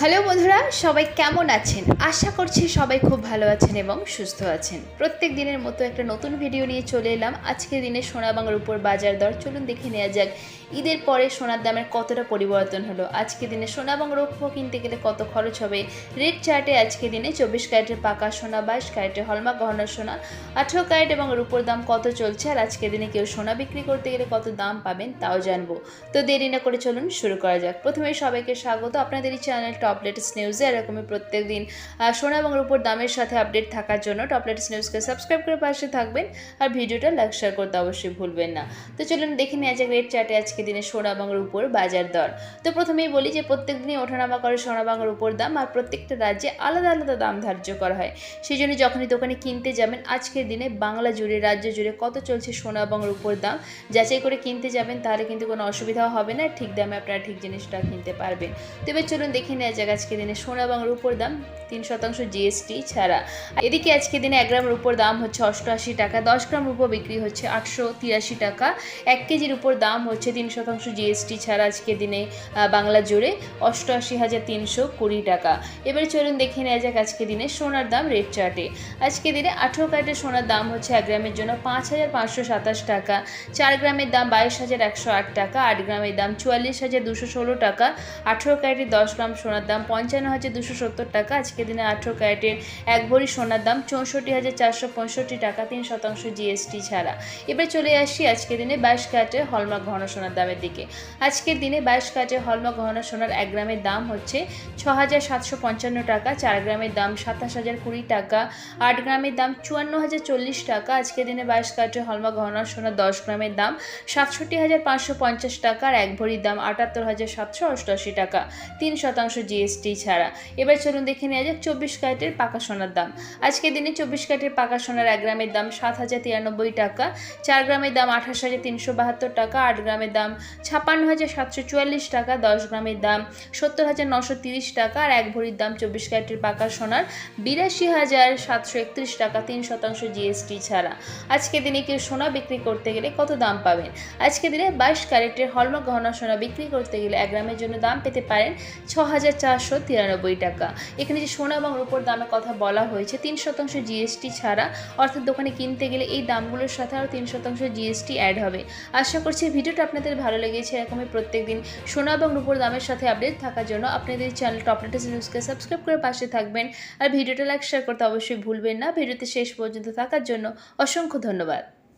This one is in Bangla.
হ্যালো বন্ধুরা, সবাই কেমন আছেন? আশা করছি সবাই খুব ভালো আছেন এবং সুস্থ আছেন। প্রত্যেক দিনের মতো একটা নতুন ভিডিও নিয়ে চলে এলাম। আজকের দিনে সোনা বাংলার উপর বাজার দর। চলুন দেখে নেওয়া যাক, ঈদের পরে সোনার দামের কতটা পরিবর্তন হলো? আজকে দিনে সোনা বাংলা রৌপ্য কিনতে গেলে কত খরচ হবে? রেড চার্টে আজকে দিনে চব্বিশ ক্যারেটের পাকা সোনা, বাইশ ক্যারেটের হলমার্ক গহনার সোনা, আঠেরো ক্যারেট এবং রূপোর দাম কত চলছে? আর আজকের দিনে কেউ সোনা বিক্রি করতে গেলে কত দাম পাবেন তাও জানব। তো দেরি না করে চলুন শুরু করা যাক। প্রথমে সবাইকে স্বাগত। আপনাদের এই চ্যানেল টপ লেটেস্ট নিউজে এরকমই প্রত্যেক দিন সোনা এবং রূপোর দামের সাথে আপডেট থাকার জন্য টপ লেটেস্ট নিউজকে সাবস্ক্রাইব করে পাশে থাকবেন আর ভিডিওটা লাইক শেয়ার করতে অবশ্যই ভুলবেন না। তো চলুন দেখে নেওয়া যাক রেট চার্টে আজকে দিনে সোনা এবং রূপোর বাজার দর। তো প্রথমেই বলি যে প্রত্যেক দিনই ওঠানামা করে সোনা এবং রূপোর দাম আর প্রত্যেকটা রাজ্যে আলাদা আলাদা দাম ধার্য করা হয়। সেই জন্য যখনই দোকানে কিনতে যাবেন, আজকের দিনে বাংলা জুড়ে, রাজ্য জুড়ে কত চলছে সোনা এবং রূপোর দাম, যাচাই করে কিনতে যাবেন, তাহলে কিন্তু কোনো অসুবিধাও হবে না, ঠিক দামে আপনারা ঠিক জিনিসটা কিনতে পারবেন। তো এবার চলুন দেখে নেওয়া যাক আজকে দিনে সোনা এবং রূপোর দাম তিন শতাংশ জিএসটি ছাড়া। এদিকে আজকে দিনে এক গ্রাম রূপোর দাম হচ্ছে অষ্টআশি টাকা, দশ গ্রাম রূপো বিক্রি হচ্ছে আটশো তিরাশি টাকা। এক কেজির উপর দাম হচ্ছে তিন শতাংশ জিএসটি ছাড়া আজকে দিনে বাংলা জুড়ে অষ্টআশি হাজার তিনশো কুড়ি টাকা। এবারে চলুন দেখে নেওয়া যাক আজকে দিনে সোনার দাম রেট চার্টে। আজকে দিনে আঠেরো ক্যারেটের সোনার দাম হচ্ছে এক গ্রামের জন্য পাঁচ হাজার পাঁচশো সাতাশ টাকা, চার গ্রামের দাম বাইশ হাজার একশো আট টাকা, আট গ্রামের দাম চুয়াল্লিশ হাজার দুশো ষোলো টাকা, আঠেরো ক্যারেটের দশ গ্রাম সোনার দাম পঞ্চান্ন হাজার দুশো সত্তর টাকা। আজকের দিনে আঠেরো ক্যারেটের এক ভরি সোনার দাম চৌষট্টি হাজার চারশো পঁয়ষট্টি টাকা, তিন শতাংশ জিএসটি ছাড়া। এবার চলে আসি আজকের দিনে বাইশ ক্যারেটের হলমার্ক ঘন সোনার দামের দিকে। আজকের দিনে বাইশ ক্যারেটের হলমার্ক ঘন সোনার এক গ্রামের দাম হচ্ছে ছ হাজার সাতশো পঞ্চান্ন টাকা, চার গ্রামের দাম সাতাশ হাজার কুড়ি টাকা, আট গ্রামের দাম চুয়ান্ন হাজার চল্লিশ টাকা আজকের দিনে বাইশ ক্যারেটের হলমার্ক ঘন সোনার দশ গ্রামের দাম সাতষট্টি হাজার পাঁচশো পঞ্চাশ টাকা, আর এক ভরির দাম আটাত্তর হাজার সাতশো অষ্টআশি টাকা, তিন শতাংশ জিএসটি ছাড়া। এবার চলুন দেখে নেওয়া যাক চব্বিশ ক্যারেটের পাকা সোনার দাম। আজকের দিনে চব্বিশ ক্যারেটের পাকা সোনার এক গ্রামের দাম সাত হাজার তিরানব্বই টাকা, চার গ্রামের দাম আঠাশ হাজার তিনশো বাহাত্তর টাকা, আট গ্রামের দাম ছাপ্পান্ন হাজার সাতশো চুয়াল্লিশ টাকা, দশ গ্রামের দাম সত্তর হাজার নশো তিরিশ টাকা, আর এক ভরির দাম চব্বিশ ক্যারেটের পাকা সোনার বিরাশি হাজার সাতশো একত্রিশ টাকা, তিন শতাংশ জিএসটি ছাড়া। আজকে দিনে কেউ সোনা বিক্রি করতে গেলে কত দাম পাবেন? আজকে দিনে বাইশ ক্যারেটের হলমার্ক গহনা সোনা বিক্রি করতে গেলে এক গ্রামের জন্য দাম পেতে পারেন ছ হাজার চারশো তিরানব্বই টাকা। এখানে যে সোনা এবং রূপোর দামের কথা বলা হয়েছে, তিন শতাংশ জিএসটি ছাড়া। অর্থাৎ দোকানে কিনতে গেলে এই দামগুলোর সাথে আরও তিন শতাংশ জিএসটি অ্যাড হবে। আশা করছি ভিডিওটা আপনাদের ভালো লেগেছে। এরকমই প্রত্যেকদিন সোনা এবং রূপোর দামের সাথে আপডেট থাকার জন্য আপনাদের চ্যানেল টপ লেটেস্ট নিউজকে সাবস্ক্রাইব করে পাশে থাকবেন। আর ভিডিওটা লাইক শেয়ার করতে অবশ্যই ভুলবেন না। ভিডিওতে শেষ পর্যন্ত থাকার জন্য অসংখ্য ধন্যবাদ।